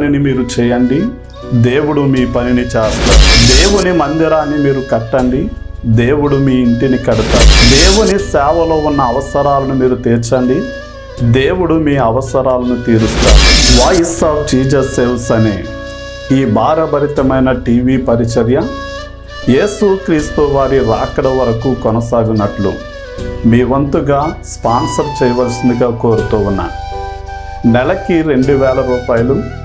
పనిని మీరు చేయండి. దేవుడు మీ పనిని చేస్తారు దేవుని మందిరాన్ని మీరు కట్టండి. దేవుడు మీ ఇంటిని కడతాడు. దేవుని సేవలో ఉన్న అవసరాలను మీరు తీర్చండి. దేవుడు మీ అవసరాలను తీరుస్తాడు. వాయిస్ ఆఫ్ జీజస్ సేవ్స్ అనే. ఈ భారభరితమైన టీవీ పరిచర్య యేసు క్రీస్తు వారి రాకడ వరకు కొనసాగినట్లు మీ వంతుగా స్పాన్సర్ చేయవలసిందిగా కోరుతూ ఉన్నా. నెలకి రెండు వేల రూపాయలు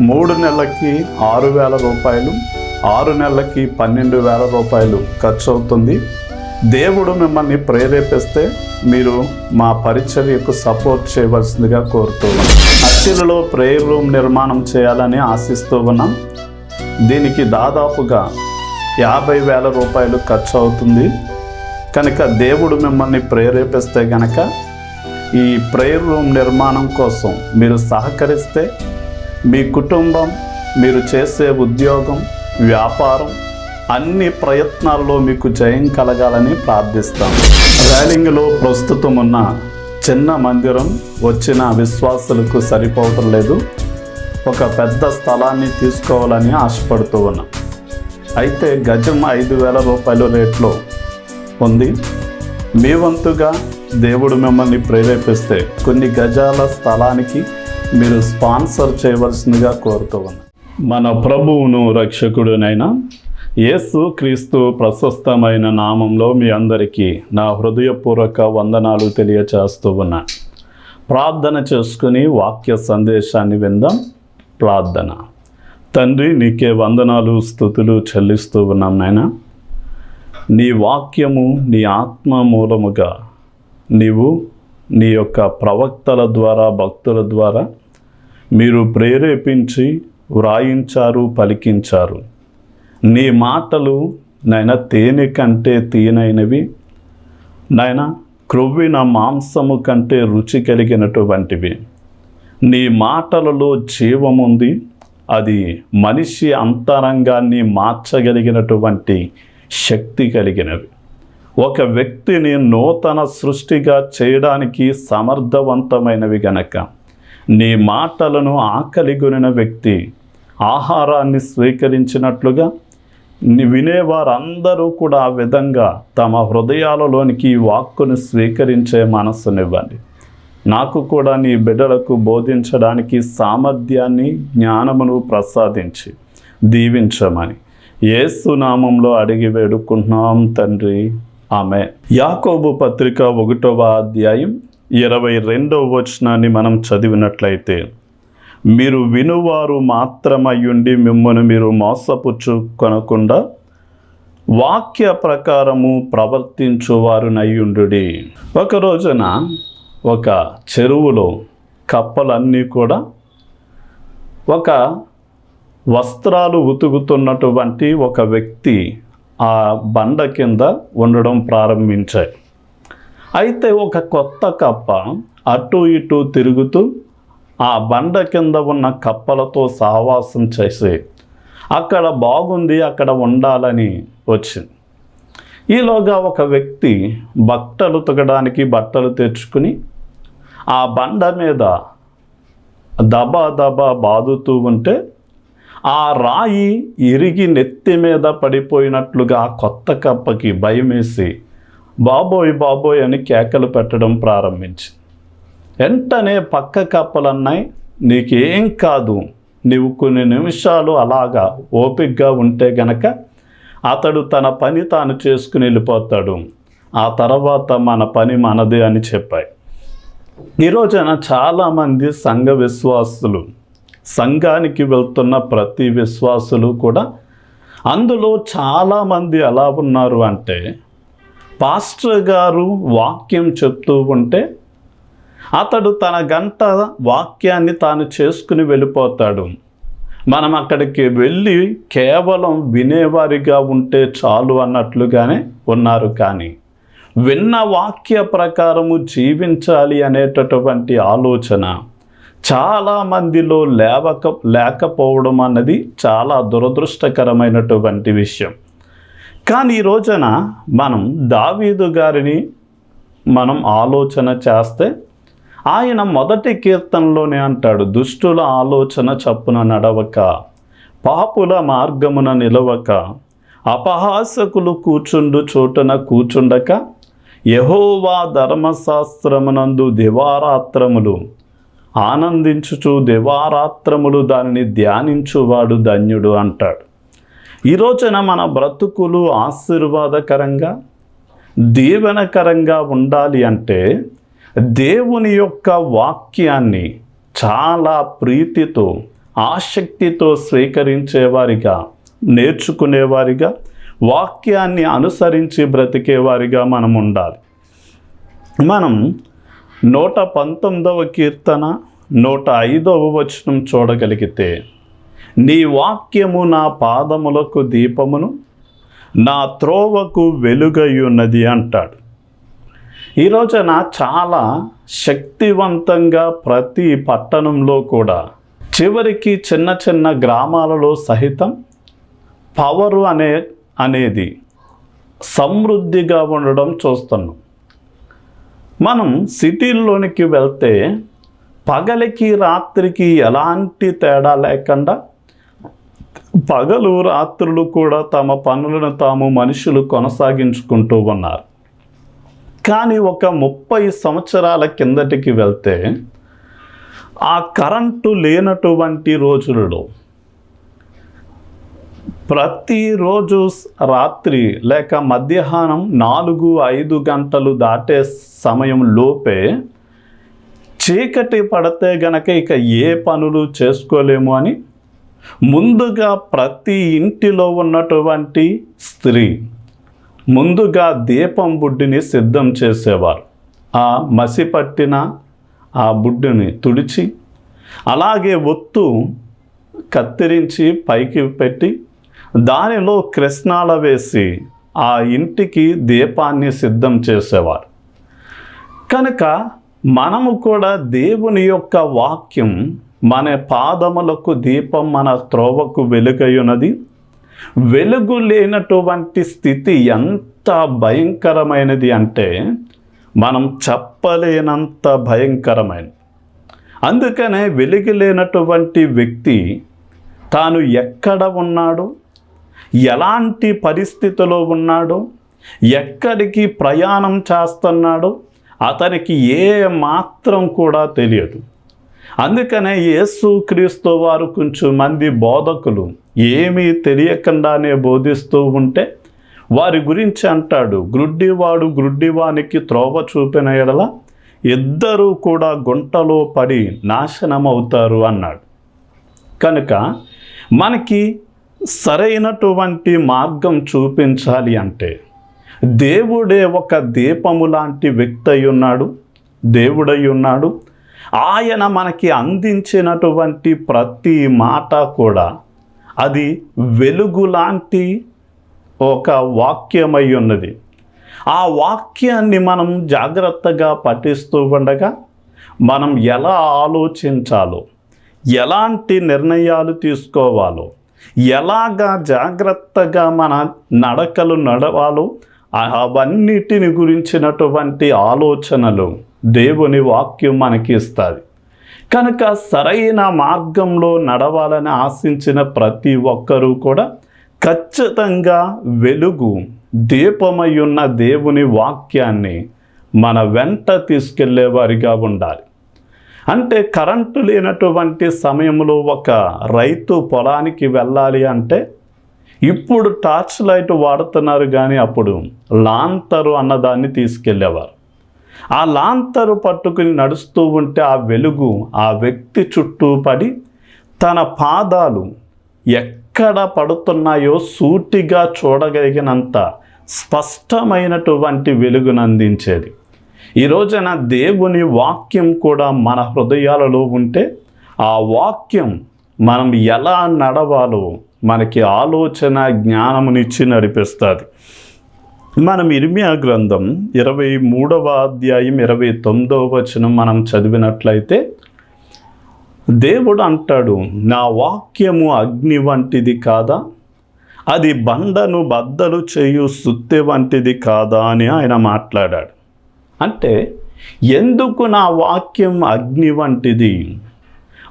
మూడు నెలలకి ఆరు వేల రూపాయలు ఆరు నెలలకి పన్నెండు వేల రూపాయలు ఖర్చు అవుతుంది దేవుడు మిమ్మల్ని ప్రేరేపిస్తే మీరు మా పరిచర్యకు సపోర్ట్ చేయవలసిందిగా కోరుతూ ఉన్నాం అత్తిలలో ప్రేయర్ రూమ్ నిర్మాణం చేయాలని ఆశిస్తూ ఉన్నాం. దీనికి దాదాపుగా యాభై వేల రూపాయలు ఖర్చు అవుతుంది కనుక దేవుడు మిమ్మల్ని ప్రేరేపిస్తే గనక ఈ ప్రేయర్ రూమ్ నిర్మాణం కోసం మీరు సహకరిస్తే మీ కుటుంబం మీరు చేసే ఉద్యోగం వ్యాపారం అన్ని ప్రయత్నాల్లో మీకు జయం కలగాలని ప్రార్థిస్తాం. ర్యాలింగ్లో ప్రస్తుతం ఉన్న చిన్న మందిరం వచ్చిన విశ్వాసులకు సరిపోవటం లేదు. ఒక పెద్ద స్థలాన్ని తీసుకోవాలని ఆశపడుతూ ఉన్నాం. అయితే గజం ఐదు వేల రూపాయల రేట్లో ఉంది. మీ వంతుగా దేవుడు మిమ్మల్ని ప్రేరేపిస్తే కొన్ని గజాల స్థలానికి మీరు స్పాన్సర్ చేయవలసిందిగా కోరుతూ ఉన్నాను. మన ప్రభువును రక్షకుడునైనా యేసు క్రీస్తు ప్రశస్తమైన నామంలో మీ అందరికీ నా హృదయపూర్వక వందనాలు తెలియచేస్తూ ఉన్నా. ప్రార్థన చేసుకుని వాక్య సందేశాన్ని విందాం. ప్రార్థన. తండ్రి నీకే వందనాలు స్థుతులు చెల్లిస్తూ ఉన్నాం నాయన. నీ వాక్యము నీ ఆత్మ మూలముగా నీవు నీ యొక్క ప్రవక్తల ద్వారా భక్తుల ద్వారా మీరు ప్రేరేపించి వ్రాయించారు పలికించారు. నీ మాటలు నాయన తేనె కంటే తేనైనవి. నాయన క్రొవ్విన మాంసము కంటే రుచి కలిగినటువంటివి. నీ మాటలలో జీవముంది అది మనిషి అంతరంగాన్ని మార్చగలిగినటువంటి శక్తి కలిగినవి ఒక వ్యక్తిని నూతన సృష్టిగా చేయడానికి సమర్థవంతమైనవి గనక. నీ మాటలను ఆకలిగొనిన వ్యక్తి ఆహారాన్ని స్వీకరించినట్లుగా వినేవారందరూ కూడా ఆ విధంగా తమ హృదయాలలోనికి ఈ వాక్కును స్వీకరించే మనస్సునివ్వండి నాకు కూడా నీ బిడ్డలకు బోధించడానికి సామర్థ్యాన్ని జ్ఞానమును ప్రసాదించి దీవించమని. ఏసునామంలో అడిగి వేడుకుంటున్నాం తండ్రి. ఆమె. యాకోబు పత్రిక ఒకటవ అధ్యాయం ఇరవై రెండవ వచనాన్ని మనం చదివినట్లయితే మీరు వినువారు మాత్రమయ్యుండి మిమ్మల్ని మీరు మోసపుచ్చు కొనకుండా వాక్య ప్రకారము ప్రవర్తించువారునయ్యుండు ఒక రోజున ఒక చెరువులో కప్పలన్నీ కూడా ఒక వస్త్రాలు ఉతుకుతున్నటువంటి ఒక వ్యక్తి ఆ బండ కింద ఉండడం ప్రారంభించాయి. అయితే ఒక కొత్త కప్ప అటు ఇటు తిరుగుతూ ఆ బండ కింద ఉన్న కప్పలతో సహవాసం చేసి అక్కడ బాగుంది అక్కడ ఉండాలని వచ్చింది. ఈలోగా ఒక వ్యక్తి బట్టలు తగడానికి బట్టలు తెచ్చుకుని ఆ బండ మీద దబా దబా బాదుతూ ఉంటే ఆ రాయి ఇరిగి నెత్తి మీద పడిపోయినట్లుగా కొత్త కప్పకి భయమేసి బాబోయ్ బాబోయ్ అని కేకలు పెట్టడం ప్రారంభించింది. వెంటనే పక్క కప్పలన్నాయి నీకేం కాదు. నీవు కొన్ని నిమిషాలు అలాగా ఓపికగా ఉంటే గనక అతడు తన పని తాను చేసుకుని వెళ్ళిపోతాడు. ఆ తర్వాత మన పని మనదే అని చెప్పాయి. ఈ రోజున చాలామంది సంఘ విశ్వాసులు సంఘానికి వెళ్తున్న ప్రతి విశ్వాసులు కూడా అందులో చాలామంది ఎలా ఉన్నారు అంటే పాస్టర్ గారు వాక్యం చెప్తూ ఉంటే అతడు తన గంట వాక్యాన్ని తాను చేసుకుని వెళ్ళిపోతాడు. మనం అక్కడికి వెళ్ళి కేవలం వినేవారిగా ఉంటే చాలు అన్నట్లుగానే ఉన్నారు కానీ విన్న వాక్య ప్రకారము జీవించాలి అనేటటువంటి ఆలోచన చాలా మందిలో లేవక లేకపోవడం అన్నది చాలా దురదృష్టకరమైనటువంటి విషయం. కానీ ఈ రోజున మనం దావీదు గారిని మనం ఆలోచన చేస్తే ఆయన మొదటి కీర్తనలోనే అంటాడు దుష్టుల ఆలోచన చప్పున నడవక పాపుల మార్గమున నిలవక అపహాసకులు కూర్చుండు చోటున కూర్చుండక యహోవా ధర్మశాస్త్రమునందు దివారాత్రములు ఆనందించుచు దివారాత్రములు దానిని ధ్యానించువాడు ధన్యుడు అంటాడు. ఈ రోజున మన బ్రతుకులు ఆశీర్వాదకరంగా దీవెనకరంగా ఉండాలి అంటే దేవుని యొక్క వాక్యాన్ని చాలా ప్రీతితో ఆసక్తితో స్వీకరించేవారిగా నేర్చుకునేవారిగా వాక్యాన్ని అనుసరించి బ్రతికేవారిగా మనం ఉండాలి మనం నూట పంతొమ్మిదవ కీర్తన నూట ఐదవ వచనం చూడగలిగితే నీ వాక్యము నా పాదములకు దీపమును నా త్రోవకు వెలుగయున్నది అంటాడు. ఈ రోజున చాలా శక్తివంతంగా ప్రతి పట్టణంలో కూడా చివరికి చిన్న చిన్న గ్రామాలలో సహితం పవరు అనే అనేది సమృద్ధిగా ఉండడం చూస్తున్నాం. మనం సిటీల్లోనికి వెళ్తే పగలికి రాత్రికి ఎలాంటి తేడా లేకుండా పగలు రాత్రులు కూడా తమ పనులను తాము మనుషులు కొనసాగించుకుంటూ ఉన్నారు. కానీ ఒక ముప్పై సంవత్సరాల కిందటికి వెళ్తే ఆ కరెంటు లేనటువంటి రోజులలో ప్రతిరోజు రాత్రి లేక మధ్యాహ్నం నాలుగు ఐదు గంటలు దాటే సమయం లోపే చీకటి పడితే గనక ఇక ఏ పనులు చేసుకోలేము అని ముందుగా ప్రతి ఇంటిలో ఉన్నటువంటి స్త్రీ ముందుగా దీపం బుడ్డిని సిద్ధం చేసేవారు. ఆ మసి పట్టిన ఆ బుడ్డిని తుడిచి అలాగే ఒత్తు కత్తిరించి పైకి పెట్టి దానిలో కృష్ణాల వేసి ఆ ఇంటికి దీపాన్ని సిద్ధం చేసేవారు. కనుక మనము కూడా దేవుని యొక్క వాక్యం మన పాదములకు దీపం మన త్రోవకు వెలుగయున్నది. వెలుగు లేనటువంటి స్థితి ఎంత భయంకరమైనది అంటే మనం చెప్పలేనంత భయంకరమైనది అందుకనే వెలుగు లేనటువంటి వ్యక్తి తాను ఎక్కడ ఉన్నాడో? ఎలాంటి పరిస్థితిలో ఉన్నాడో? ఎక్కడికి ప్రయాణం చేస్తున్నాడో? అతనికి ఏ మాత్రం కూడా తెలియదు. అందుకనే యేసు క్రీస్తు వారు కొంచెం మంది బోధకులు. ఏమీ తెలియకుండానే బోధిస్తూ ఉంటే వారి గురించి అంటాడు గ్రుడ్డివాడు గ్రుడ్డివానికి త్రోవ చూపిన ఎడల ఇద్దరూ కూడా గుంటలో పడి నాశనం అవుతారు అన్నాడు. కనుక మనకి సరైనటువంటి మార్గం చూపించాలి అంటే దేవుడే ఒక దీపము లాంటి వ్యక్తి అయి ఉన్నాడు దేవుడై ఉన్నాడు. ఆయన మనకి అందించినటువంటి ప్రతి మాట కూడా అది వెలుగు లాంటి ఒక వాక్యమై ఉన్నది. ఆ వాక్యాన్ని మనం జాగ్రత్తగా పఠిస్తూ ఉండగా మనం ఎలా ఆలోచించాలో ఎలాంటి నిర్ణయాలు తీసుకోవాలో ఎలాగా జాగ్రత్తగా మన నడకలు నడవాలో అవన్నిటిని గురించినటువంటి ఆలోచనలు దేవుని వాక్యం మనకి ఇస్తుంది కనుక సరైన మార్గంలో నడవాలని ఆశించిన ప్రతి ఒక్కరూ కూడా ఖచ్చితంగా వెలుగు దీపమై ఉన్న దేవుని వాక్యాన్ని మన వెంట తీసుకెళ్ళేవారిగా ఉండాలి. అంటే కరెంటు లేనటువంటి సమయంలో ఒక రైతు పొలానికి వెళ్ళాలి అంటే ఇప్పుడు టార్చ్ లైట్ వాడుతున్నారు కానీ అప్పుడు లాంతరు అన్నదాన్ని తీసుకెళ్ళేవారు. ఆ లాంతరు పట్టుకుని నడుస్తూ ఉంటే ఆ వెలుగు ఆ వ్యక్తి చుట్టూ పడి తన పాదాలు ఎక్కడ పడుతున్నాయో సూటిగా చూడగలిగినంత స్పష్టమైనటువంటి వెలుగునందించేది ఈ రోజున దేవుని వాక్యం కూడా మన హృదయాలలో ఉంటే ఆ వాక్యం మనం ఎలా నడవాలో మనకి ఆలోచన జ్ఞానమునిచ్చి నడిపిస్తుంది. మనం ఇర్మియా గ్రంథం ఇరవై మూడవ అధ్యాయం ఇరవై తొమ్మిదవ వచనం మనం చదివినట్లయితే దేవుడు అంటాడు నా వాక్యము అగ్ని వంటిది కాదా? అది బండను బద్దలు చేయు సుత్తె వంటిది కాదా? అని ఆయన మాట్లాడాడు. అంటే ఎందుకు నా వాక్యం అగ్ని వంటిది?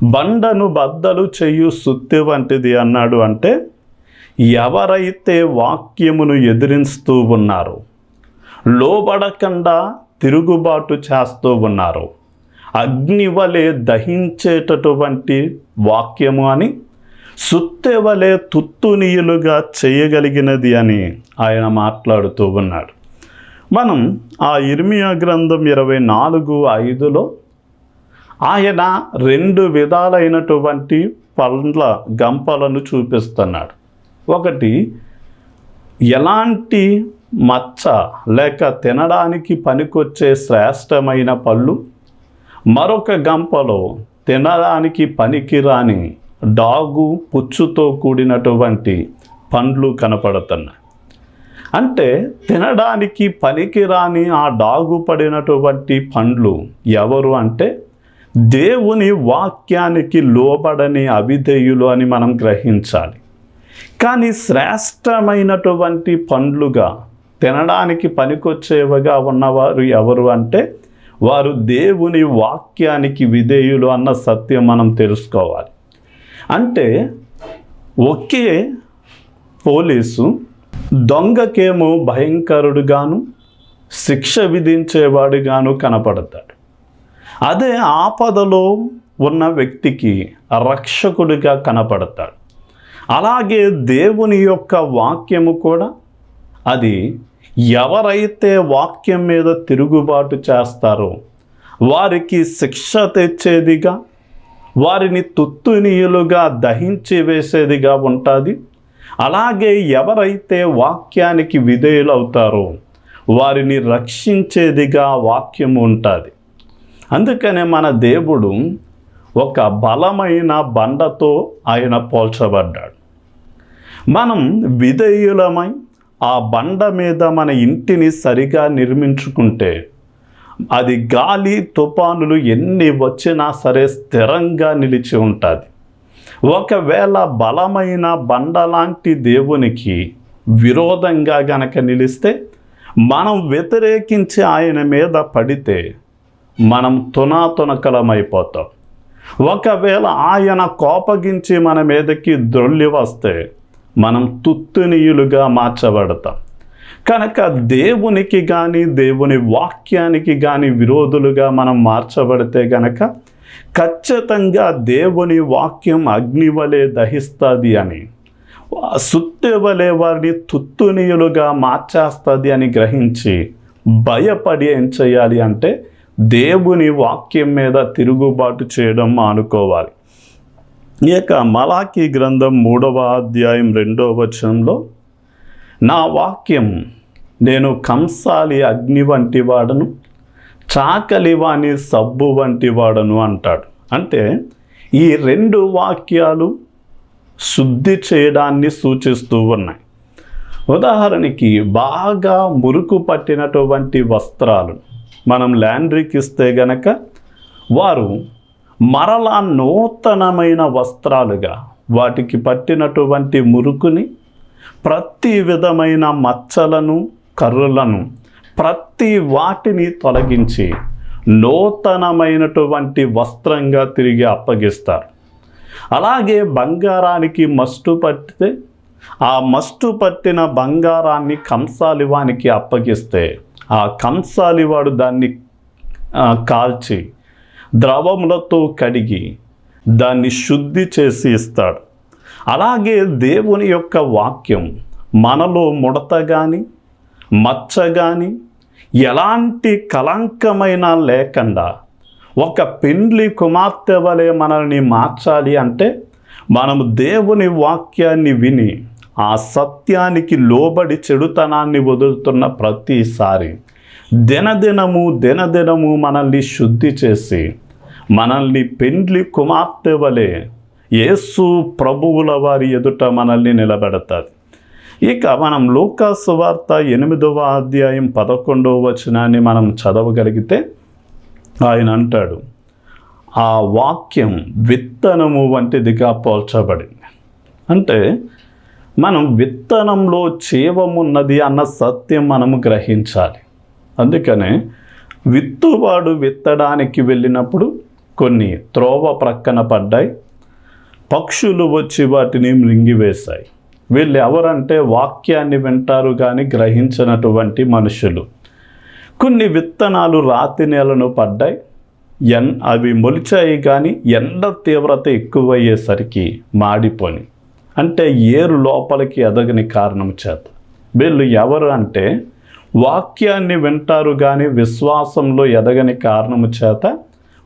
బండను బద్దలు చేయు సుత్తి వంటిది అన్నాడు అంటే ఎవరైతే వాక్యమును ఎదిరిస్తూ ఉన్నారో లోబడకుండా తిరుగుబాటు చేస్తూ ఉన్నారు అగ్ని వలె దహించేటటువంటి వాక్యము అని సుత్తె వలె తుత్తునీయులుగా చేయగలిగినది అని ఆయన మాట్లాడుతూ ఉన్నాడు. మనం ఆ ఇర్మియా గ్రంథం ఇరవై నాలుగు ఐదులో ఆయన రెండు విధాలైనటువంటి పండ్ల గంపలను చూపిస్తున్నాడు. ఒకటి ఎలాంటి మచ్చ లేక తినడానికి పనికొచ్చే శ్రేష్టమైన పళ్ళు? మరొక గంపలో తినడానికి పనికిరాని డాగు పుచ్చుతో కూడినటువంటి పండ్లు కనపడుతున్నాయి. అంటే తినడానికి పనికిరాని ఆ డాగు పడినటువంటి పండ్లు ఎవరు అంటే దేవుని వాక్యానికి లోబడని అవిధేయులు అని మనం గ్రహించాలి. కానీ శ్రేష్టమైనటువంటి పండ్లుగా తినడానికి పనికొచ్చేవిగా ఉన్నవారు ఎవరు అంటే వారు దేవుని వాక్యానికి విధేయులు అన్న సత్యం మనం తెలుసుకోవాలి. అంటే ఒకే పోలీసు దొంగకేమో భయంకరుడుగాను శిక్ష విధించేవాడుగాను కనపడతాడు. అదే ఆపదలో ఉన్న వ్యక్తికి రక్షకుడిగా కనపడతాడు. అలాగే దేవుని యొక్క వాక్యము కూడా అది ఎవరైతే వాక్యం మీద తిరుగుబాటు చేస్తారో వారికి శిక్ష తెచ్చేదిగా వారిని తుత్తునీయులుగా దహించి వేసేదిగా ఉంటుంది. అలాగే ఎవరైతే వాక్యానికి విధేయులవుతారో వారిని రక్షించేదిగా వాక్యం ఉంటుంది. అందుకనే మన దేవుడు ఒక బలమైన బండతో ఆయన పోల్చబడ్డాడు. మనం విధేయులమై ఆ బండ మీద మన ఇంటిని సరిగా నిర్మించుకుంటే అది గాలి తుఫానులు ఎన్ని వచ్చినా సరే స్థిరంగా నిలిచి ఉంటుంది. ఒకవేళ బలమైన బండ లాంటి దేవునికి విరోధంగా గనక నిలిస్తే మనం వ్యతిరేకించి ఆయన మీద పడితే మనం తునాతునకలమైపోతాం. ఒకవేళ ఆయన కోపగించి మన మీదకి ద్రొల్లి వస్తే మనం తుత్తునీయులుగా మార్చబడతాం. కనుక దేవునికి కానీ దేవుని వాక్యానికి కానీ విరోధులుగా మనం మార్చబడితే గనక ఖచ్చితంగా దేవుని వాక్యం అగ్ని వలె దహిస్తుంది అని సుత్తె వలె వారిని తుత్తునీయులుగా మార్చేస్తుంది అని గ్రహించి భయపడి ఏం చేయాలి అంటే దేవుని వాక్యం మీద తిరుగుబాటు చేయడం మానుకోవాలి. ఇక మలాఖీ గ్రంథం మూడవ అధ్యాయం రెండవ వచనంలో నా వాక్యం నేను కంసాలి అగ్ని వంటి వాడను చాకలివాని సబ్బు వంటి వాడను అంటాడు. అంటే ఈ రెండు వాక్యాలు శుద్ధి చేయడాన్ని సూచిస్తూ ఉన్నాయి. ఉదాహరణకి బాగా మురుకు పట్టినటువంటి వస్త్రాలు మనం ల్యాండ్రీకి ఇస్తే గనక వారు మరలా నూతనమైన వస్త్రాలుగా వాటికి పట్టినటువంటి మురుకుని ప్రతి విధమైన మచ్చలను కర్రులను ప్రతి వాటిని తొలగించి నూతనమైనటువంటి వస్త్రంగా తిరిగి అప్పగిస్తారు. అలాగే బంగారానికి మస్టు పట్టితే ఆ మస్టు పట్టిన బంగారాన్ని కంసాలివానికి అప్పగిస్తే ఆ కంసాలివాడు దాన్ని కాల్చి ద్రవములతో కడిగి దాన్ని శుద్ధి చేసి ఇస్తాడు. అలాగే దేవుని యొక్క వాక్యం మనలో ముడత కానీ మచ్చ కానీ ఎలాంటి కలంకమైన లేకుండా ఒక పెండ్లి కుమార్తె వలె మనల్ని మార్చాలి అంటే మనము దేవుని వాక్యాన్ని విని ఆ సత్యానికి లోబడి చెడుతనాన్ని వదులుతున్న ప్రతిసారి దినదినము దినదినము మనల్ని శుద్ధి చేసి మనల్ని పెండ్లి కుమార్తె వలె యేసు ప్రభువుల వారి ఎదుట మనల్ని నిలబెడతారు. ఇక మనం లూకాసు సువార్త ఎనిమిదవ అధ్యాయం పదకొండవ వచనాన్ని మనం చదవగలిగితే ఆయన అంటాడు ఆ వాక్యం విత్తనము వంటిదిగా పోల్చబడింది. అంటే మనం విత్తనంలో జీవమున్నది అన్న సత్యం మనము గ్రహించాలి. అందుకనే విత్తువాడు విత్తడానికి వెళ్ళినప్పుడు కొన్ని త్రోవ ప్రక్కన పడ్డాయి పక్షులు వచ్చి వాటిని మృంగివేశాయి. వీళ్ళు ఎవరంటే వాక్యాన్ని వింటారు కానీ గ్రహించినటువంటి మనుషులు. కొన్ని విత్తనాలు రాతి నేలను పడ్డాయి. ఎన్ అవి మొలిచాయి కానీ ఎండ తీవ్రత ఎక్కువయ్యేసరికి మాడిపోని అంటే ఏరు లోపలికి ఎదగని కారణం చేత. వీళ్ళు ఎవరు అంటే వాక్యాన్ని వింటారు కానీ విశ్వాసంలో ఎదగని కారణము చేత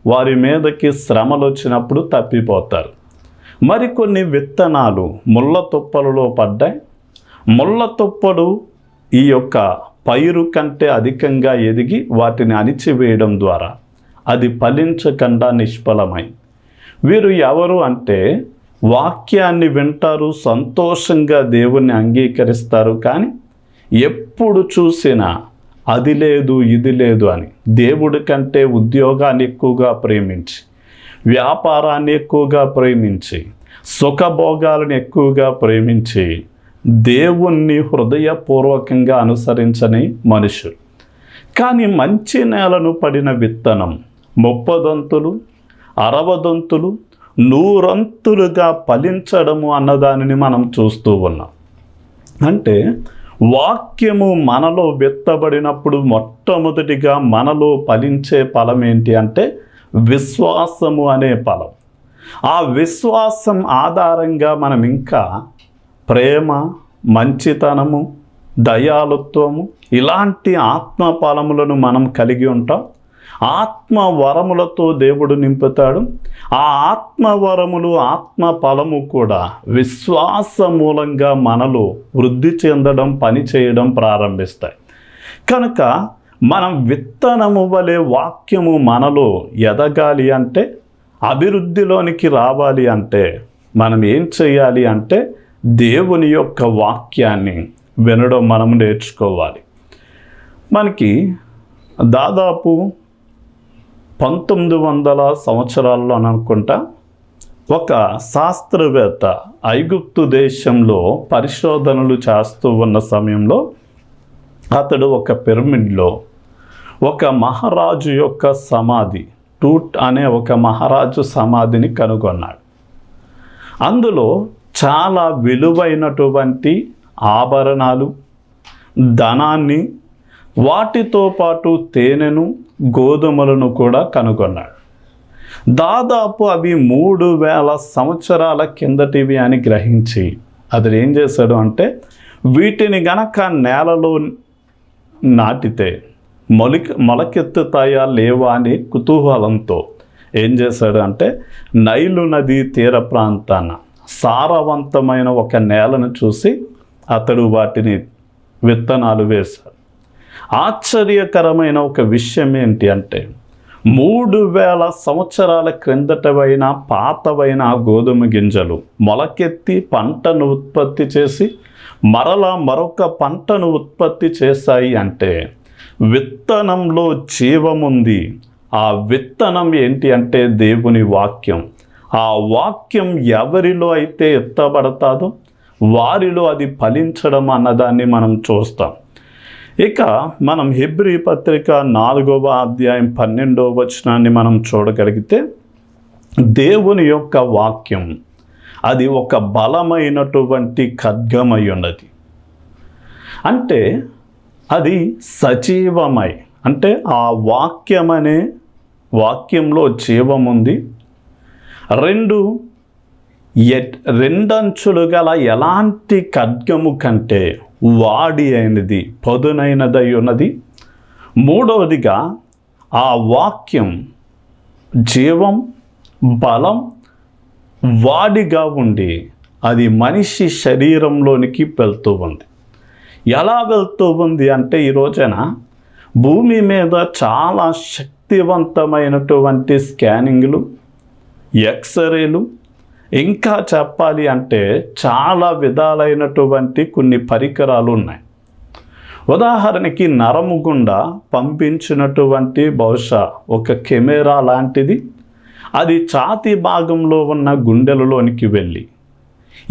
వారి మీదకి శ్రమలు వచ్చినప్పుడు తప్పిపోతారు. మరికొన్ని విత్తనాలు ముళ్ళ తుప్పలలో పడ్డాయి. ముళ్ళ తుప్పలు ఈ యొక్క పైరు కంటే అధికంగా ఎదిగి వాటిని అణిచివేయడం ద్వారా అది ఫలించకుండా నిష్ఫలమై. వీరు ఎవరు అంటే వాక్యాన్ని వింటారు సంతోషంగా దేవుణ్ణి అంగీకరిస్తారు కానీ ఎప్పుడు చూసినా అది లేదు ఇది లేదు అని దేవుడి కంటే ఉద్యోగాన్ని ఎక్కువగా ప్రేమించి వ్యాపారాన్ని ఎక్కువగా ప్రేమించి సుఖభోగాలను ఎక్కువగా ప్రేమించి దేవుణ్ణి హృదయపూర్వకంగా అనుసరించని మనుషులు. కానీ మంచి నేలను పడిన విత్తనం ముప్పదంతులు అరవదంతులు నూరంతులుగా ఫలించడము అన్నదానిని మనం చూస్తూ ఉన్నాం. అంటే వాక్యము మనలో విత్తబడినప్పుడు మొట్టమొదటిగా మనలో ఫలించే ఫలం ఏంటి అంటే విశ్వాసము అనే ఫలం ఆ విశ్వాసం ఆధారంగా మనం ఇంకా ప్రేమ మంచితనము దయాలుత్వము ఇలాంటి ఆత్మ ఫలములను మనం కలిగి ఉంటాం. ఆత్మ వరములతో దేవుడు నింపుతాడు. ఆ ఆత్మ వరములు ఆత్మ ఫలము కూడా విశ్వాస మూలంగా మనలో వృద్ధి చెందడం పని చేయడం ప్రారంభిస్తాయి. కనుక మనం విత్తనము వలె వాక్యము మనలో ఎదగాలి అంటే అభివృద్ధిలోనికి రావాలి అంటే మనం ఏం చేయాలి అంటే దేవుని యొక్క వాక్యాన్ని వినడం మనం నేర్చుకోవాలి. మనకి దాదాపు పంతొమ్మిది వందల సంవత్సరాల్లో అనుకుంటా ఒక శాస్త్రవేత్త ఐగుప్తు దేశంలో పరిశోధనలు చేస్తూ ఉన్న సమయంలో అతడు ఒక పిరమిడ్లో ఒక మహారాజు యొక్క సమాధి టూట్ అనే ఒక మహారాజు సమాధిని కనుగొన్నాడు. అందులో చాలా విలువైనటువంటి ఆభరణాలు ధనాన్ని వాటితో పాటు తేనెను గోధుమలను కూడా కనుగొన్నాడు. దాదాపు అవి మూడు వేల సంవత్సరాల కిందటివి అని గ్రహించి అతడు ఏం చేశాడు అంటే వీటిని గనక నేలలో నాటితే మొలిక మొలకెత్తుతాయా లేవా అని కుతూహలంతో ఏం చేశాడు అంటే నైలు నది తీర ప్రాంతాన సారవంతమైన ఒక నేలను చూసి అతడు వాటిని విత్తనాలు వేశాడు. ఆశ్చర్యకరమైన ఒక విషయం ఏంటి అంటే మూడు వేల సంవత్సరాల క్రిందటవైన పాతవైన గోధుమ గింజలు మొలకెత్తి పంటను ఉత్పత్తి చేసి మరలా మరొక పంటను ఉత్పత్తి చేశాయి అంటే విత్తనంలో జీవముంది. ఆ విత్తనం ఏంటి అంటే దేవుని వాక్యం. ఆ వాక్యం ఎవరిలో అయితే ఎత్తబడతాదో వారిలో అది ఫలించడం అన్నదాన్ని మనం చూస్తాం. ఇక మనం హిబ్రి పత్రిక నాలుగవ అధ్యాయం పన్నెండవ వచనాన్ని మనం చూడగలిగితే దేవుని యొక్క వాక్యం అది ఒక బలమైనటువంటి ఖడ్గమై ఉన్నది. అంటే అది సజీవమై అంటే ఆ వాక్యం అనే వాక్యంలో జీవం ఉంది రెండు ఎట్ రెండంచులు గల ఎలాంటి ఖడ్గము కంటే వాడి అయినది పదునైనదై ఉన్నది. మూడవదిగా ఆ వాక్యం జీవం బలం వాడిగా ఉండి అది మనిషి శరీరంలోనికి వెళ్తూ ఉంది. ఎలా వెళ్తూ ఉంది అంటే ఈ రోజున భూమి మీద చాలా శక్తివంతమైనటువంటి స్కానింగ్లు ఎక్స్రేలు ఇంకా చెప్పాలి అంటే చాలా విధాలైనటువంటి కొన్ని పరికరాలు ఉన్నాయి. ఉదాహరణకి నరము గుండా పంపించినటువంటి బహుశా ఒక కెమెరా లాంటిది. అది ఛాతీ భాగంలో ఉన్న గుండెలలోనికి వెళ్ళి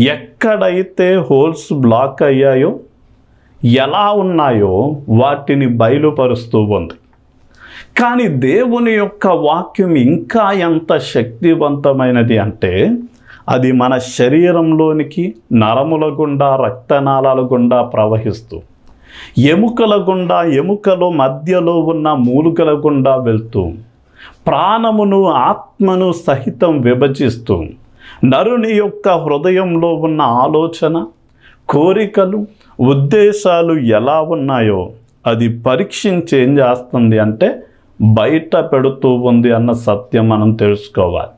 ఎక్కడైతే హోల్స్ బ్లాక్ అయ్యాయో ఎలా ఉన్నాయో వాటిని బయలుపరుస్తూ ఉంది. కానీ దేవుని యొక్క వాక్యం ఇంకా ఎంత శక్తివంతమైనది అంటే అది మన శరీరంలోనికి నరముల గుండా రక్తనాళాల గుండా ప్రవహిస్తూ ఎముకల గుండా ఎముకలు మధ్యలో ఉన్న మూలుకల గుండా వెళ్తూ ప్రాణమును ఆత్మను సహితం విభజిస్తూ నరుని యొక్క హృదయంలో ఉన్న ఆలోచన కోరికలు ఉద్దేశాలు ఎలా ఉన్నాయో అది పరీక్షించి ఏం చేస్తుంది అంటే బయట పెడుతూ ఉంది అన్న సత్యం మనం తెలుసుకోవాలి.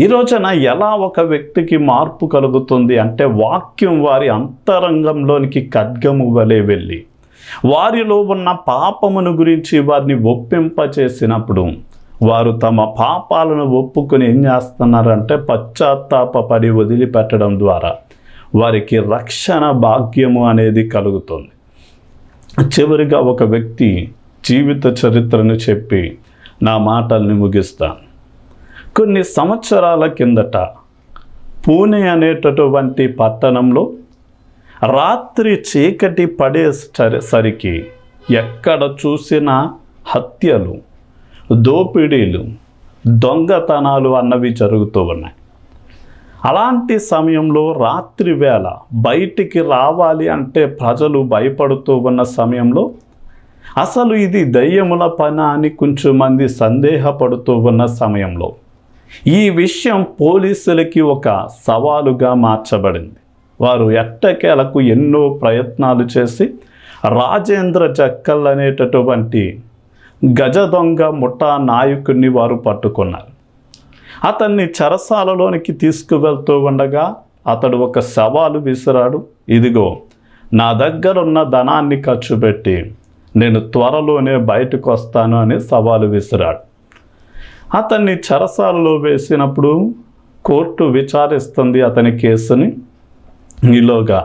ఈ రోజున ఎలా ఒక వ్యక్తికి మార్పు కలుగుతుంది అంటే వాక్యం వారి అంతరంగంలోనికి ఖడ్గము వలె వెళ్ళి వారిలో ఉన్న పాపమును గురించి వారిని ఒప్పింపచేసినప్పుడు వారు తమ పాపాలను ఒప్పుకొని ఏం చేస్తున్నారంటే పశ్చాత్తాపడి వదిలిపెట్టడం ద్వారా వారికి రక్షణ భాగ్యము అనేది కలుగుతుంది. చివరిగా ఒక వ్యక్తి జీవిత చరిత్రను చెప్పి నా మాటల్ని ముగిస్తాను కొన్ని సంవత్సరాల కిందట పూణే అనేటటువంటి పట్టణంలో రాత్రి చీకటి పడే సరికి ఎక్కడ చూసిన హత్యలు దోపిడీలు దొంగతనాలు అన్నవి జరుగుతూ ఉన్నాయి. అలాంటి సమయంలో రాత్రి వేళ బయటికి రావాలి అంటే ప్రజలు భయపడుతూ ఉన్న సమయంలో అసలు ఇది దయ్యముల పన అని కొంచెం మంది సందేహపడుతూ ఉన్న సమయంలో ఈ విషయం పోలీసులకి ఒక సవాలుగా మార్చబడింది. వారు ఎట్టకేలకు ఎన్నో ప్రయత్నాలు చేసి రాజేంద్ర జక్కల్ అనేటటువంటి గజ దొంగ ముఠా నాయకుడిని వారు పట్టుకున్నారు. అతన్ని చెరసాలలోనికి తీసుకువెళ్తూ ఉండగా అతడు ఒక సవాలు విసిరాడు. ఇదిగో నా దగ్గర ఉన్న ధనాన్ని ఖర్చు పెట్టి నేను త్వరలోనే బయటకు వస్తాను అని సవాలు విసిరాడు. అతన్ని చెరసాలలో వేసినప్పుడు కోర్టు విచారిస్తుంది అతని కేసుని. ఈలోగా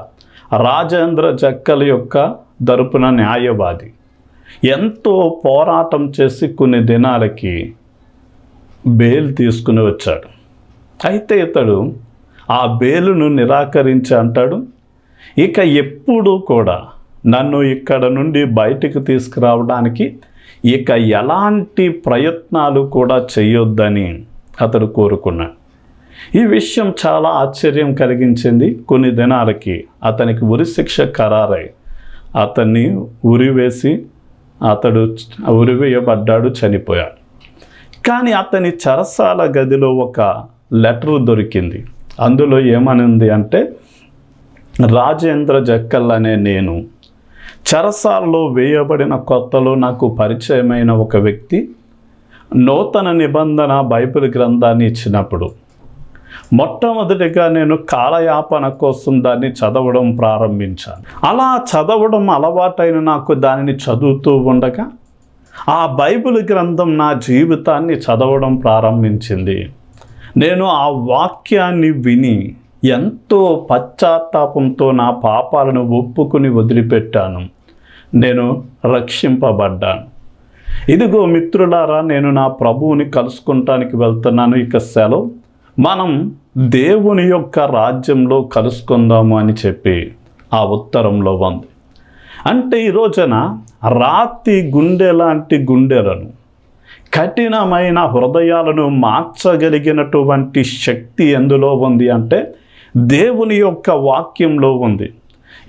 రాజేంద్ర జక్కల యొక్క తరపున న్యాయవాది ఎంతో పోరాటం చేసి కొన్ని దినాలకి బెయిల్ తీసుకుని వచ్చాడు. అయితే ఇతడు ఆ బెయిలును నిరాకరించి అంటాడు ఇక ఎప్పుడూ కూడా నన్ను ఇక్కడ నుండి బయటికి తీసుకురావడానికి ఇక ఎలాంటి ప్రయత్నాలు కూడా చేయొద్దని అతడు కోరుకున్నాడు. ఈ విషయం చాలా ఆశ్చర్యం కలిగించింది. కొన్ని దినాలకి అతనికి ఉరిశిక్ష ఖరారై అతన్ని ఉరివేసి అతడు ఉరివేయబడ్డాడు చనిపోయాడు. కానీ అతని చరసాల గదిలో ఒక లెటర్ దొరికింది. అందులో ఏమనింది అంటే రాజేంద్ర జక్కల్ అనే నేను చరసాల్లో వేయబడిన కొత్తలో నాకు పరిచయమైన ఒక వ్యక్తి నూతన నిబంధన బైబిల్ గ్రంథాన్ని ఇచ్చినప్పుడు మొట్టమొదటిగా నేను కాలయాపన కోసం దాన్ని చదవడం ప్రారంభించాను. అలా చదవడం అలవాటైన నాకు దానిని చదువుతూ ఉండగా ఆ బైబిల్ గ్రంథం నా జీవితాన్ని చదవడం ప్రారంభించింది. నేను ఆ వాక్యాన్ని విని ఎంతో పశ్చాత్తాపంతో నా పాపాలను ఒప్పుకుని వదిలిపెట్టాను. నేను రక్షింపబడ్డాను. ఇదిగో మిత్రులారా నేను నా ప్రభువుని కలుసుకుంటానికి వెళ్తున్నాను. ఇక సెలవు. మనం దేవుని యొక్క రాజ్యంలో కలుసుకుందాము అని చెప్పి ఆ ఉత్తరంలో ఉంది. అంటే ఈ రోజున రాతి గుండె లాంటి గుండెలను కఠినమైన హృదయాలను మార్చగలిగినటువంటి శక్తి ఎందులో ఉంది అంటే దేవుని యొక్క వాక్యంలో ఉంది.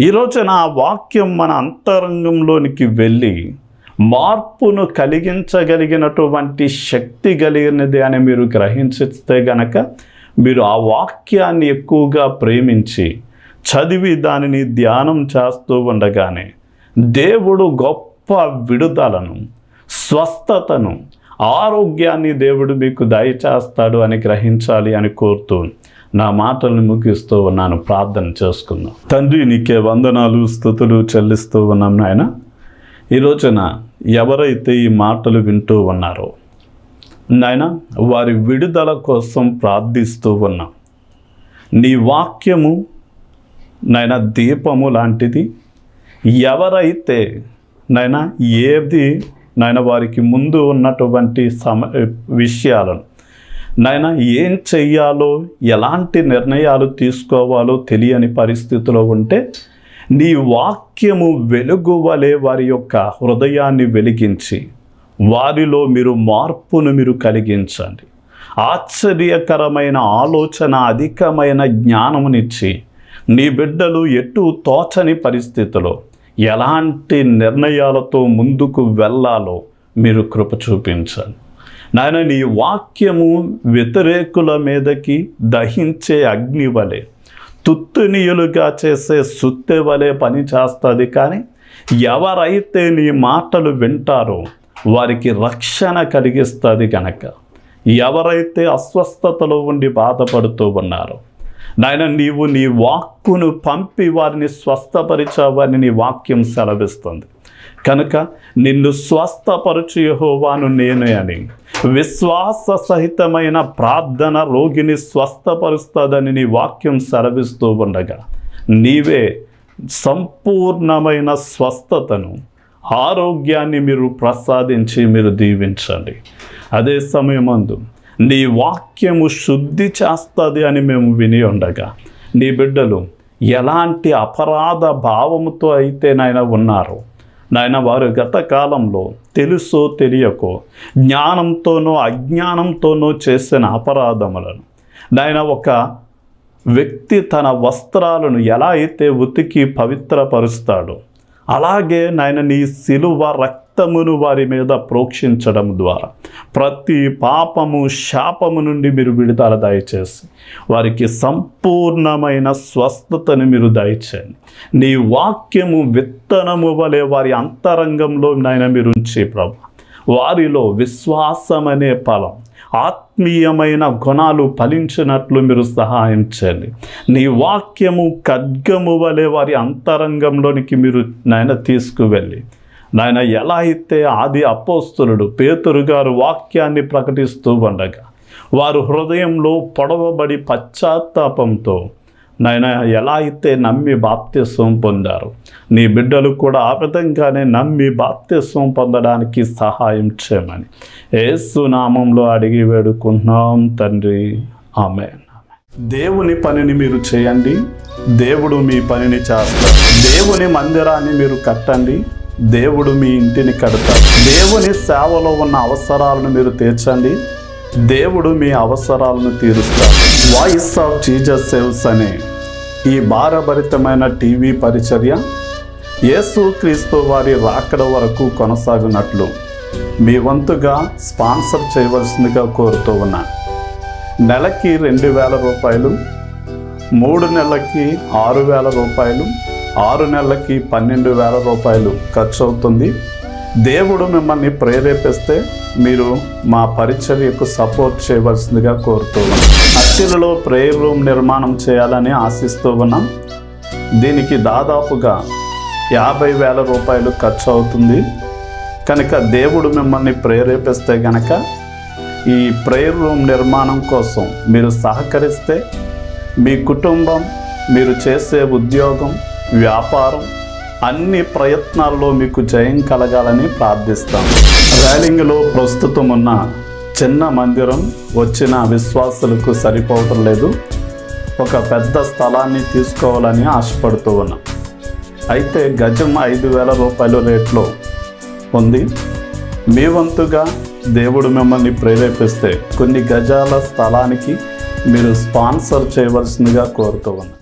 ఈ నా ఆ వాక్యం మన అంతరంగంలోనికి వెళ్ళి మార్పును కలిగించగలిగినటువంటి శక్తి కలిగినది అని మీరు గ్రహించితే గనక మీరు ఆ వాక్యాన్ని ఎక్కువగా ప్రేమించి చదివి దానిని ధ్యానం చేస్తూ ఉండగానే దేవుడు గొప్ప విడుదలను స్వస్థతను ఆరోగ్యాన్ని దేవుడు మీకు దయచేస్తాడు అని గ్రహించాలి అని కోరుతూ నా మాటలను ముగిస్తూ ఉన్నాను. ప్రార్థన చేసుకుందాం. తండ్రి నీకే వందనాలు స్థుతులు చెల్లిస్తూ ఉన్నాం నాయన. ఈ రోజున ఎవరైతే ఈ మాటలు వింటూ ఉన్నారో నాయన వారి విడుదల కోసం ప్రార్థిస్తూ ఉన్నాం. నీ వాక్యము నాయన దీపము లాంటిది. ఎవరైతే నాయన ఏది నాయన వారికి ముందు ఉన్నటువంటి సమ విషయాలను నాయన ఏం చెయ్యాలో ఎలాంటి నిర్ణయాలు తీసుకోవాలో తెలియని పరిస్థితిలో ఉంటే నీ వాక్యము వెలుగు వలె వారి యొక్క హృదయాన్ని వెలిగించి వారిలో మీరు మార్పును మీరు కలిగించండి. ఆశ్చర్యకరమైన ఆలోచన అధికమైన జ్ఞానమునిచ్చి నీ బిడ్డలు ఎటు తోచని పరిస్థితిలో ఎలాంటి నిర్ణయాలతో ముందుకు వెళ్ళాలో మీరు కృప చూపించండి. నాయన నీ వాక్యము వ్యతిరేకుల మీదకి దహించే అగ్ని వలె తుత్తునీయులుగా చేసే సుత్తె వలె పని చేస్తుంది. కానీ ఎవరైతే నీ మాటలు వింటారో వారికి రక్షణ కలిగిస్తుంది కనుక ఎవరైతే అస్వస్థతలో ఉండి బాధపడుతూ ఉన్నారో నాయన నీవు నీ వాక్కును పంపి వారిని స్వస్థపరిచావని నీ వాక్యం సెలవిస్తుంది. కనుక నిన్ను స్వస్థపరచు యెహోవాను నేనే అని. విశ్వాస సహితమైన ప్రార్థన రోగిని స్వస్థపరుస్తుందని నీ వాక్యం సెలవిస్తూ ఉండగా నీవే సంపూర్ణమైన స్వస్థతను ఆరోగ్యాన్ని మీరు ప్రసాదించి మీరు దీవించండి. అదే సమయమందు నీ వాక్యము శుద్ధి చేస్తుంది అని మేము విని ఉండగా నీ బిడ్డలు ఎలాంటి అపరాధ భావముతో అయితే నాయన ఉన్నారు నాయన వారు గత కాలంలో తెలుసో తెలియకో జ్ఞానంతోనో అజ్ఞానంతోనో చేసిన అపరాధములను నాయన ఒక వ్యక్తి తన వస్త్రాలను ఎలా అయితే ఉతికి పవిత్రపరుస్తాడో అలాగే నాయన నీ సిలువ రక్తమును వారి మీద ప్రోక్షించడం ద్వారా ప్రతి పాపము శాపము నుండి మీరు విడుదల దయచేసి వారికి సంపూర్ణమైన స్వస్థతను మీరు దయచేయండి. నీ వాక్యము విత్తనము వలె వారి అంతరంగంలో నాయన మీరు ఉంచి ప్రభు. వారిలో విశ్వాసం అనే ఫలం. ఆత్మీయమైన గుణాలు ఫలించినట్లు మీరు సహాయం చేయండి. నీ వాక్యము ఖడ్గము వలె వారి అంతరంగంలోనికి మీరు నాయన తీసుకువెళ్ళి నాయన ఎలా అయితే ఆది అపోస్తులుడు పేతురు గారు వాక్యాన్ని ప్రకటిస్తూ ఉండగా వారు హృదయంలో పొడవబడి పశ్చాత్తాపంతో నాయన ఎలా అయితే నమ్మి బాప్త్యస్వం పొందారు నీ బిడ్డలు కూడా ఆ విధంగానే నమ్మి బాప్త్యస్వం పొందడానికి సహాయం చేయమని ఏసు నామంలో అడిగి వేడుకుంటున్నాం తండ్రి. ఆమె దేవుని పనిని మీరు చేయండి దేవుడు మీ పనిని చేస్తారు దేవుని మందిరాన్ని మీరు కట్టండి దేవుడు మీ ఇంటిని కడతాడు. దేవుని సేవలో ఉన్న అవసరాలను మీరు తీర్చండి దేవుడు మీ అవసరాలను తీరుస్తారు వాయిస్ ఆఫ్ జీజస్ సేవ్స్ అనే ఈ భారభరితమైన టీవీ పరిచర్య యేసు క్రీస్తు వారి రాకడ వరకు కొనసాగినట్లు మీ వంతుగా స్పాన్సర్ చేయవలసిందిగా కోరుతూ ఉన్నా. నెలకి రెండు వేల రూపాయలు మూడు నెలలకి ఆరు వేల రూపాయలు ఆరు నెలలకి పన్నెండు వేల రూపాయలు ఖర్చు అవుతుంది దేవుడు మిమ్మల్ని ప్రేరేపిస్తే మీరు మా పరిచర్యకు సపోర్ట్ చేయవలసిందిగా కోరుతూ ఉన్నాం. అత్తిలలో ప్రేయర్ రూమ్ నిర్మాణం చేయాలని ఆశిస్తూ ఉన్నాం. దీనికి దాదాపుగా యాభై వేల రూపాయలు ఖర్చు అవుతుంది. కనుక దేవుడు మిమ్మల్ని ప్రేరేపిస్తే గనక ఈ ప్రేయర్ రూమ్ నిర్మాణం కోసం మీరు సహకరిస్తే మీ కుటుంబం మీరు చేసే ఉద్యోగం వ్యాపారం అన్ని ప్రయత్నాల్లో మీకు జయం కలగాలని ప్రార్థిస్తాం. ర్యాలింగ్లో ప్రస్తుతం ఉన్న చిన్న మందిరం వచ్చిన విశ్వాసులకు సరిపోవటం లేదు. ఒక పెద్ద స్థలాన్ని తీసుకోవాలని ఆశపడుతూ ఉన్నాం. అయితే గజం ఐదు వేల రూపాయల రేట్లో ఉంది. మీ వంతుగా దేవుడు మిమ్మల్ని ప్రేరేపిస్తే కొన్ని గజాల స్థలానికి మీరు స్పాన్సర్ చేయవలసిందిగా కోరుతూ ఉన్నాం.